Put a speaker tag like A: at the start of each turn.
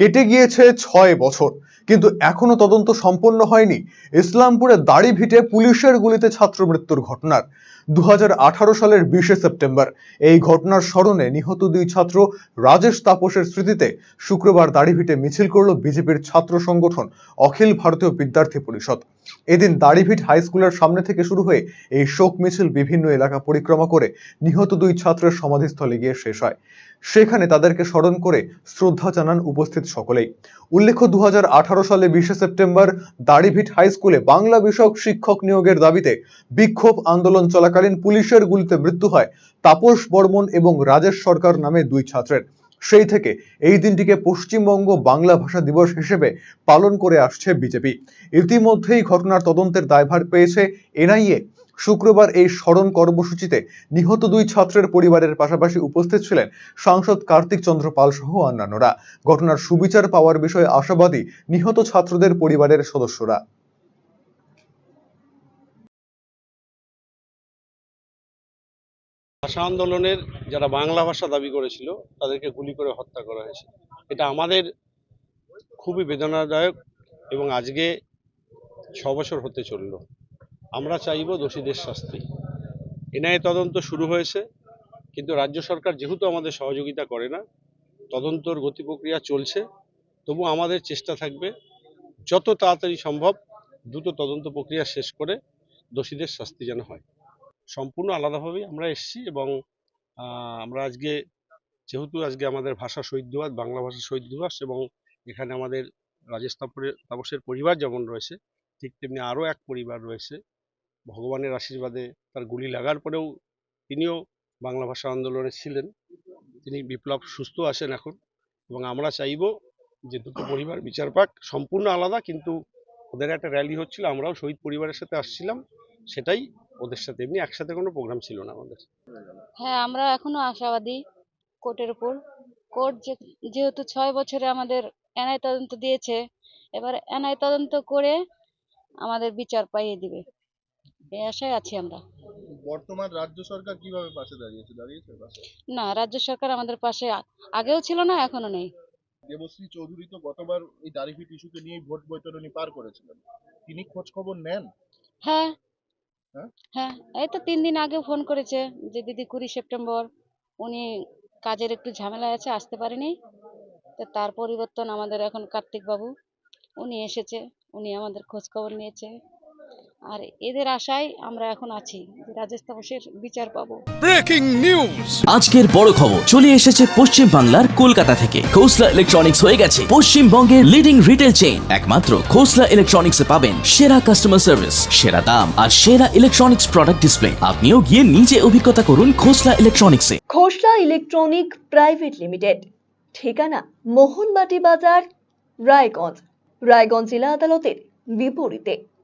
A: কেটে গিয়েছে ছয় বছর। কিন্তু এখনও তদন্ত সম্পন্ন হয়নি। ইসলামপুরে দাড়ি ভিটে পুলিশের গুলিতে ছাত্র মৃত্যুর ঘটনার। দু হাজার আঠারো সালের বিশে সেপ্টেম্বর। এই ঘটনার স্মরণে নিহত দুই ছাত্র রাজেশ তাপসের স্মৃতিতে শুক্রবার দাড়িভিটে মিছিল করল বিজেপির ছাত্র সংগঠন অখিল ভারতীয় বিদ্যার্থী পরিষদ। এদিন দাড়িভিট হাই স্কুলের সামনে থেকে শুরু হয়ে এই শোক মিছিল বিভিন্ন এলাকা পরিক্রমা করে নিহত দুই ছাত্রের সমাধিস্থলে গিয়ে শেষ হয়। সেখানে তাদেরকে স্মরণ করে শ্রদ্ধা জানান উপস্থিত সকলেই। উল্লেখ্য দু হাজার আঠারো সালে বিশে সেপ্টেম্বর দাড়িভিট হাই স্কুলে বাংলা বিষয়ক শিক্ষক নিয়োগের দাবিতে বিক্ষোভ আন্দোলন চলাকালীন পুলিশের গুলিতে মৃত্যু হয় তাপস বর্মন এবং রাজেশ সরকার নামে দুই ছাত্রের। সেই থেকে এই দিনটিকে পশ্চিমবঙ্গ বাংলা ভাষা দিবস হিসেবে পালন করে আসছে বিজেপি। ইতিমধ্যেই ঘটনার তদন্তের দায়ভার পেয়েছে এনআইএ। শুক্রবার এই স্মরণ কর্মসূচিতে নিহত দুই ছাত্রের পরিবারের পাশাপাশি উপস্থিত ছিলেন সাংসদ কার্তিক চন্দ্র পাল সহ অন্যান্যরা। ঘটনার সুবিচার পাওয়ার বিষয়ে আশাবাদী নিহত ছাত্রদের পরিবারের সদস্যরা।
B: ভাষা আন্দোলনের যারা বাংলা ভাষা দাবি করেছিল, তাদেরকে গুলি করে হত্যা করা হয়েছে। এটা আমাদের খুবই বেদনাদায়ক এবং আজকে ছ বছর হতে চলল। আমরা চাইব দোষীদের শাস্তি। এনআইএ তদন্ত শুরু হয়েছে, কিন্তু রাজ্য সরকার যেহেতু আমাদের সহযোগিতা করে না, তদন্তর গতি প্রক্রিয়া চলছে, তবু আমাদের চেষ্টা থাকবে যত তাড়াতাড়ি সম্ভব দ্রুত তদন্ত প্রক্রিয়া শেষ করে দোষীদের শাস্তি যেন হয়। সম্পূর্ণ আলাদাভাবেই আমরা এসেছি এবং আমরা আজকে, যেহেতু আজকে আমাদের ভাষা শহীদ দিবস, বাংলা ভাষা শহীদ দিবস এবং এখানে আমাদের রাজেশ তাপরের তাপসের পরিবার যেমন রয়েছে, ঠিক তেমনি আরও এক পরিবার রয়েছে, ভগবানের আশীর্বাদে তার গুলি লাগার পরেও তিনিও বাংলা ভাষা আন্দোলনে ছিলেন, তিনি বিপ্লব সুস্থ আছেন এখন এবং আমরা চাইব যে দুটো পরিবার বিচার পাক, সম্পূর্ণ আলাদা কিন্তু ওদের একটা র্যালি হচ্ছিল, আমরাও শহীদ পরিবারের সাথে আসছিলাম, সেটাই ওদের সাথে। এমনি একসাথে কোনো প্রোগ্রাম ছিল না আমাদের।
C: হ্যাঁ আমরা এখনও আশাবাদী কোর্টের উপর। কোর্ট যেহেতু ছয় বছরে আমাদের এনআই তদন্ত দিয়েছে এবার এনআই তদন্ত করে আমাদের বিচার পাইয়ে দিবে। এই আশায় আছি আমরা।
D: বর্তমান রাজ্য সরকার কীভাবে পাশে দাঁড়িয়েছে? দাঁড়িয়েছে পাশে?
C: না রাজ্য সরকার আমাদের পাশে আগেও ছিল না এখনও নেই।
D: দেবশ্রী চৌধুরী তো গতবার এই দাড়িভিট ইস্যুকে নিয়ে ভোট বৈতরণী পার করেছিলেন। তিনি খোঁজ খবর নেন?
C: হ্যাঁ
D: হ্যাঁ?
C: হ্যাঁ এই তো তিন দিন আগে ফোন করেছে যে দিদি কুড়ি সেপ্টেম্বর, উনি কাজের একটু ঝামেলা আছে, আসতে পারেনি তো তার পরিবর্তন আমাদের এখন কার্তিক বাবু উনি এসেছে, উনি আমাদের খোঁজ খবর নিয়েছে আর এদের আশায় আমরা এখন আছি যে রাজেশ তাপসের বিচার পাবো।
E: Breaking news.
F: আজকের বড় খবর চলে এসেছে পশ্চিম বাংলার কলকাতা থেকে। খোসলা ইলেকট্রনিক্স হয়ে গেছে। পশ্চিমবঙ্গের লিডিং রিটেল চেইন একমাত্র খোসলা ইলেকট্রনিক্সে পাবেন সেরা কাস্টমার সার্ভিস সেরা দাম আর সেরা ইলেকট্রনিক্স প্রোডাক্ট ডিসপ্লে আপনিও গিয়ে নিজে অভিজ্ঞতা করুন খোসলা ইলেকট্রনিক্সে
G: খোসলা ইলেকট্রনিক প্রাইভেট লিমিটেড ঠিকানা মোহনবাটি বাজার রায়গঞ্জ। রায়গঞ্জ জেলা আদালতের বিপরীতে।